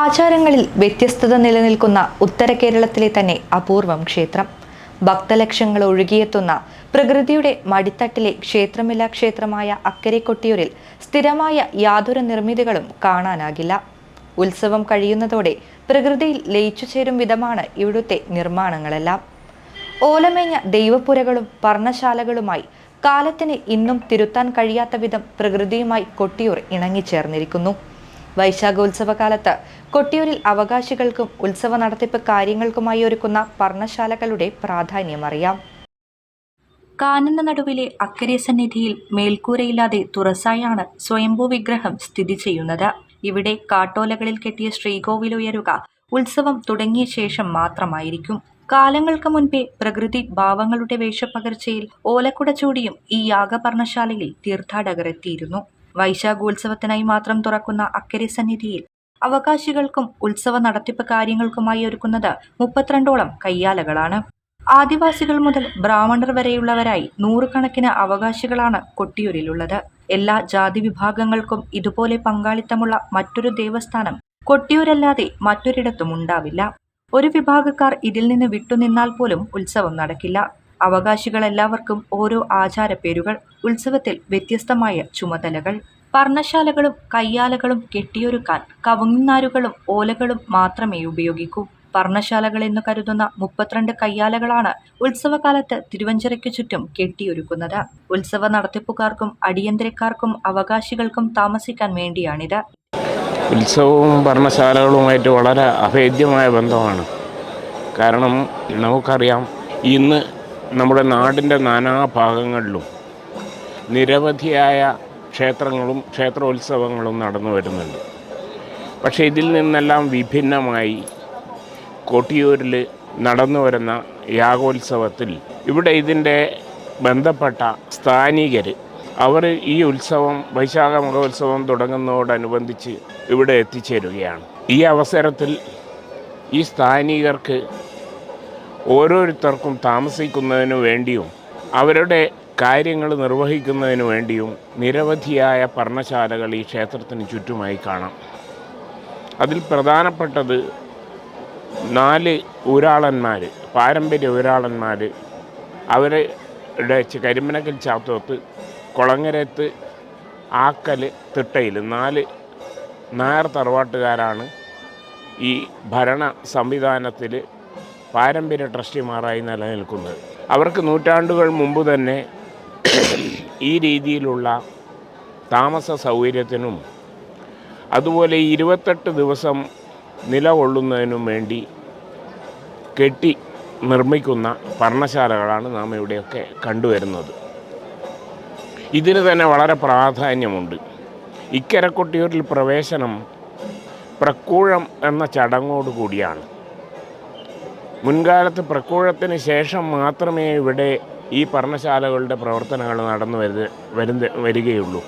ആചാരങ്ങളിൽ വ്യത്യസ്തത നിലനിൽക്കുന്ന ഉത്തര കേരളത്തിലെ തന്നെ അപൂർവം ക്ഷേത്രം. ഭക്തലക്ഷങ്ങൾ ഒഴുകിയെത്തുന്ന പ്രകൃതിയുടെ മടിത്തട്ടിലെ ക്ഷേത്രമില്ലാ ക്ഷേത്രമായ അക്കരെ സ്ഥിരമായ യാതൊരു നിർമ്മിതികളും കാണാനാകില്ല. ഉത്സവം കഴിയുന്നതോടെ പ്രകൃതിയിൽ ലയിച്ചു ചേരും വിധമാണ് ഇവിടുത്തെ നിർമ്മാണങ്ങളെല്ലാം. ഓലമേഞ്ഞ ദൈവപ്പുരകളും പർണശാലകളുമായി കാലത്തിന് ഇന്നും തിരുത്താൻ കഴിയാത്ത വിധം പ്രകൃതിയുമായി കൊട്ടിയൂർ ഇണങ്ങിച്ചേർന്നിരിക്കുന്നു. വൈശാഖോത്സവകാലത്ത് കൊട്ടിയൂരിൽ അവകാശികൾക്കും ഉത്സവ നടത്തിപ്പ് കാര്യങ്ങൾക്കുമായി ഒരുക്കുന്ന പർണശാലകളുടെ പ്രാധാന്യം അറിയാം. കാനന നടുവിലെ അക്കരെ സന്നിധിയിൽ മേൽക്കൂരയില്ലാതെ തുറസായാണ് സ്വയംഭൂ വിഗ്രഹം സ്ഥിതി ചെയ്യുന്നത്. ഇവിടെ കാട്ടോലകളിൽ കെട്ടിയ ശ്രീകോവിൽ ഉയരുക ഉത്സവം തുടങ്ങിയ ശേഷം മാത്രമായിരിക്കും. കാലങ്ങൾക്ക് മുൻപേ പ്രകൃതി ഭാവങ്ങളുടെ വേഷപ്പകർച്ചയിൽ ഓലക്കുട ചൂടിയും ഈ യാഗപർണശാലയിൽ തീർത്ഥാടകർ എത്തിയിരുന്നു. വൈശാഖോത്സവത്തിനായി മാത്രം തുറക്കുന്ന അക്കരെ സന്നിധിയിൽ അവകാശികൾക്കും ഉത്സവ നടത്തിപ്പ് കാര്യങ്ങൾക്കുമായി ഒരുക്കുന്നത് മുപ്പത്തിരണ്ടോളം കയ്യാലകളാണ്. ആദിവാസികൾ മുതൽ ബ്രാഹ്മണർ വരെയുള്ളവരായി നൂറുകണക്കിന് അവകാശികളാണ് കൊട്ടിയൂരിലുള്ളത്. എല്ലാ ജാതി വിഭാഗങ്ങൾക്കും ഇതുപോലെ പങ്കാളിത്തമുള്ള മറ്റൊരു ദേവസ്ഥാനം കൊട്ടിയൂരല്ലാതെ മറ്റൊരിടത്തും ഉണ്ടാവില്ല. ഒരു വിഭാഗക്കാർ ഇതിൽ നിന്ന് വിട്ടുനിന്നാൽ പോലും ഉത്സവം നടക്കില്ല. അവകാശികൾ എല്ലാവർക്കും ഓരോ ആചാരപ്പേരുകൾ ഉത്സവത്തിൽ വ്യത്യസ്തമായ ചുമതലകൾ. പർണശാലകളും കയ്യാലകളും കെട്ടിയൊരുക്കാൻ കവുങ്ങുനാരുകളും ഓലകളും മാത്രമേ ഉപയോഗിക്കൂ. പർണശാലകൾ എന്ന് കരുതുന്ന മുപ്പത്തിരണ്ട് കയ്യാലകളാണ് ഉത്സവകാലത്ത് തിരുവഞ്ചരയ്ക്ക് ചുറ്റും കെട്ടിയൊരുക്കുന്നത്. ഉത്സവ നടത്തിപ്പുകാർക്കും അടിയന്തരക്കാർക്കും അവകാശികൾക്കും താമസിക്കാൻ വേണ്ടിയാണിത്. ഉത്സവവും പർണശാലകളുമായിട്ട് വളരെ അഭേദ്യമായ ബന്ധമാണ്. കാരണം നമുക്കറിയാം ഇന്ന് നമ്മുടെ നാടിന്റെ നാനാഭാഗങ്ങളിലും നിരവധിയായ ക്ഷേത്രങ്ങളും ക്ഷേത്രോത്സവങ്ങളും നടന്നു വരുന്നുണ്ട്. പക്ഷേ ഇതിൽ നിന്നെല്ലാം വിഭിന്നമായി കൊട്ടിയൂരിൽ നടന്നു വരുന്ന യാഗോത്സവത്തിൽ ഇവിടെ ഇതിന്റെ ബന്ധപ്പെട്ട സ്ഥാനികർ അവർ ഈ ഉത്സവം വൈശാഖ മഹോത്സവം തുടങ്ങുന്നതോടനുബന്ധിച്ച് ഇവിടെ എത്തിച്ചേരുകയാണ്. ഈ അവസരത്തിൽ ഈ സ്ഥാനികർക്ക് ഓരോരുത്തർക്കും താമസിക്കുന്നതിനു വേണ്ടിയും അവരുടെ കാര്യങ്ങൾ നിർവഹിക്കുന്നതിനു വേണ്ടിയും നിരവധിയായ പർണശാലകൾ ഈ ക്ഷേത്രത്തിന് ചുറ്റുമായി കാണാം. അതിൽ പ്രധാനപ്പെട്ടത് നാല് ഊരാളന്മാർ പാരമ്പര്യ ഊരാളന്മാർ അവരുടെ കരിമനക്കൽ ചാത്തോത്ത് കുളങ്ങരത്ത് ആക്കൽ തിട്ടയിൽ നാല് നായർ തറവാട്ടുകാരാണ് ഈ ഭരണ സംവിധാനത്തിൽ പാരമ്പര്യ ട്രസ്റ്റിമാരായി നിലനിൽക്കുന്നത് അവർക്ക് നൂറ്റാണ്ടുകൾ മുമ്പ് തന്നെ ഈ രീതിയിലുള്ള താമസ സൗകര്യത്തിനും അതുപോലെ ഇരുപത്തെട്ട് ദിവസം നിലകൊള്ളുന്നതിനും വേണ്ടി കെട്ടി നിർമ്മിക്കുന്ന പർണശാലകളാണ് നാം ഇവിടെയൊക്കെ കണ്ടുവരുന്നത്. ഇതിന് തന്നെ വളരെ പ്രാധാന്യമുണ്ട്. ഇക്കരക്കൊട്ടിയൂരിൽ പ്രവേശനം പ്രക്കൂഴം എന്ന ചടങ്ങോട് കൂടിയാണ്. മുൻകാലത്ത് പ്രക്കൂഴത്തിന് ശേഷം മാത്രമേ ഇവിടെ ഈ പർണശാലകളുടെ പ്രവർത്തനങ്ങൾ നടന്നു വരുന്ന വരുന്ന വരികയുള്ളൂ.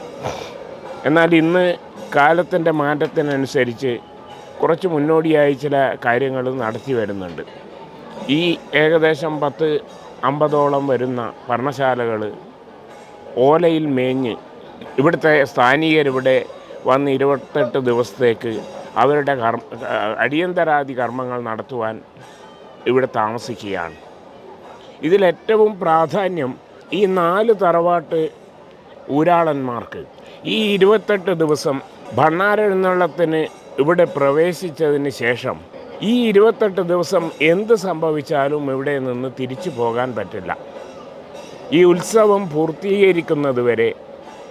എന്നാൽ ഇന്ന് കാലത്തിന്റെ മാറ്റത്തിനനുസരിച്ച് കുറച്ച് മുന്നോടിയായി ചില കാര്യങ്ങൾ നടത്തി വരുന്നുണ്ട്. ഈ ഏകദേശം പത്ത് അമ്പതോളം വരുന്ന പർണശാലകൾ ഓലയിൽ മേഞ്ഞ് ഇവിടുത്തെ സ്ഥാനീയരിവിടെ വന്ന് ഇരുപത്തെട്ട് ദിവസത്തേക്ക് അവരുടെ കർമ്മ അടിയന്തരാദി കർമ്മങ്ങൾ നടത്തുവാൻ ഇവിടെ താമസിക്കുകയാണ്. ഇതിലേറ്റവും പ്രാധാന്യം ഈ നാല് തറവാട്ട് ഊരാളന്മാർക്ക്. ഈ ഇരുപത്തെട്ട് ദിവസം ഭണ്ണാരെഴുന്നള്ളത്തിന് ഇവിടെ പ്രവേശിച്ചതിന് ശേഷം ഈ ഇരുപത്തെട്ട് ദിവസം എന്ത് സംഭവിച്ചാലും ഇവിടെ നിന്ന് തിരിച്ചു പോകാൻ പറ്റില്ല. ഈ ഉത്സവം പൂർത്തീകരിക്കുന്നത് വരെ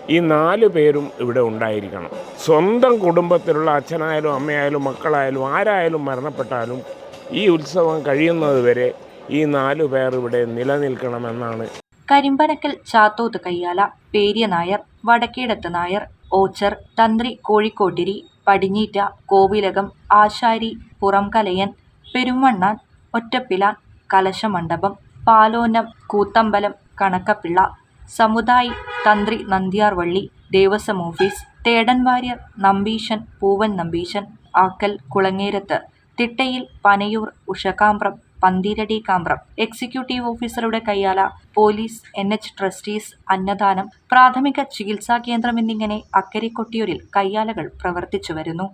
ഈ നാല് പേരും ഇവിടെ ഉണ്ടായിരിക്കണം. സ്വന്തം കുടുംബത്തിലുള്ള അച്ഛനായാലും അമ്മയായാലും മക്കളായാലും ആരായാലും മരണപ്പെട്ടാലും ഈ ഉത്സവം കഴിയുന്നത് വരെ ഈ നാലു പേർ ഇവിടെ നിലനിൽക്കണമെന്നാണ്. കരിമ്പനക്കൽ ചാത്തോത്ത് കയ്യാല പേരിയ നായർ വടക്കേടത്ത് നായർ ഓച്ചർ തന്ത്രി കോഴിക്കോട്ടിരി പടിഞ്ഞീറ്റ കോവിലകം ആശാരി പുറംകലയൻ പെരുമണ്ണാൻ ഒറ്റപ്പിലാൻ കലശമണ്ഡപം പാലോനം കൂത്തമ്പലം കണക്കപ്പിള്ള സമുദായി തന്ത്രി നന്ദ്യാർവള്ളി ദേവസ്വം ഓഫീസ് തേടൻ വാര്യർ നമ്പീശൻ പൂവൻ നമ്പീശൻ ആക്കൽ കുളങ്ങേരത്ത് തിട്ടയിൽ പനയൂർ ഉഷകാമ്പ്രം പന്തിരടി കാമ്പ്രം. എക്സിക്യൂട്ടീവ് ഓഫീസറുടെ കയ്യാല പോലീസ് എൻ. എച്ച്. ട്രസ്റ്റീസ് അന്നദാനം പ്രാഥമിക ചികിത്സാ കേന്ദ്രം എന്നിങ്ങനെ അക്കരെ കൊട്ടിയൂരിൽ കയ്യാലകൾ പ്രവർത്തിച്ചു വരുന്നു.